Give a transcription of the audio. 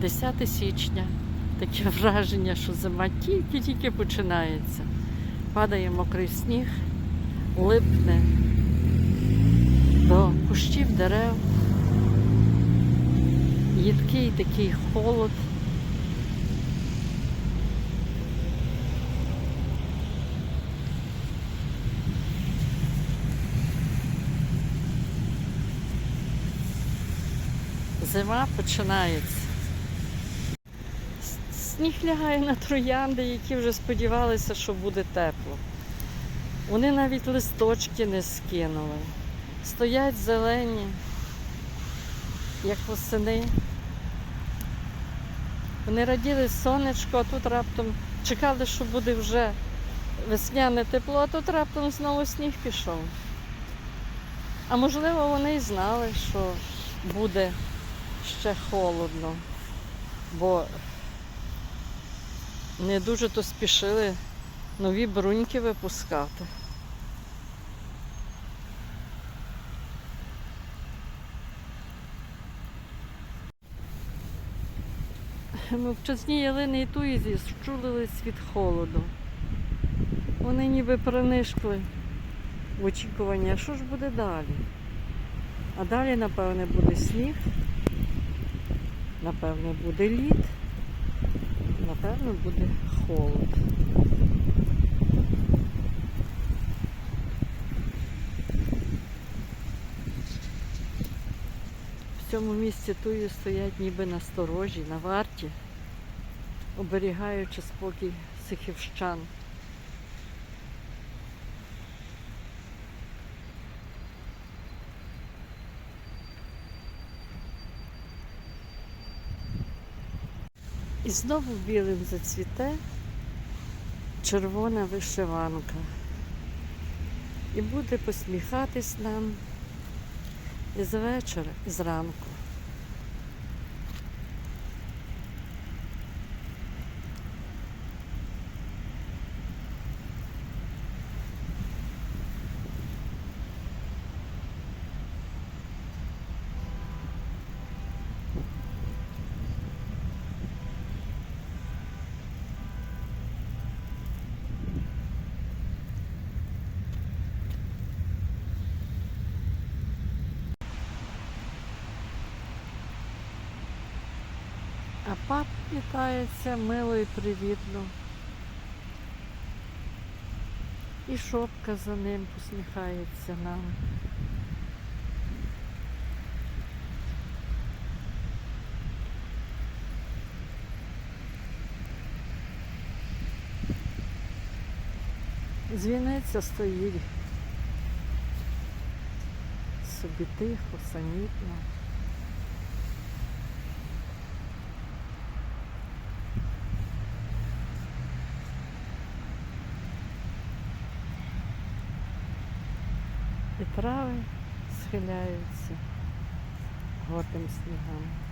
10 січня. Таке враження, що зима тільки-тільки починається. Падає мокрий сніг, липне до кущів дерев. Їдкий такий холод. Зима починається. Сніг лягає на троянди, які вже сподівалися, що буде тепло. Вони навіть листочки не скинули. Стоять зелені, як восени. Вони раділи сонечко, а тут раптом чекали, що буде вже весняне тепло, а тут раптом знову сніг пішов. А можливо, вони і знали, що буде ще холодно, бо не дуже то спішили нові бруньки випускати. Мовчазні ялини і туїзі щулились від холоду. Вони ніби принишкли в очікуванні, а що ж буде далі? А далі, напевне, буде сніг, напевне, буде лід, напевно, буде холод. В цьому місці тую стоять ніби на сторожі, на варті, оберігаючи спокій сихівщан. І знову білим зацвіте червона вишиванка. І буде посміхатись нам із вечора, і зранку. А пап вітається мило і привітно. І шопка за ним посміхається нам. Дзвіниця стоїть собі тихо, самітно. І трави схиляються гордим снігам.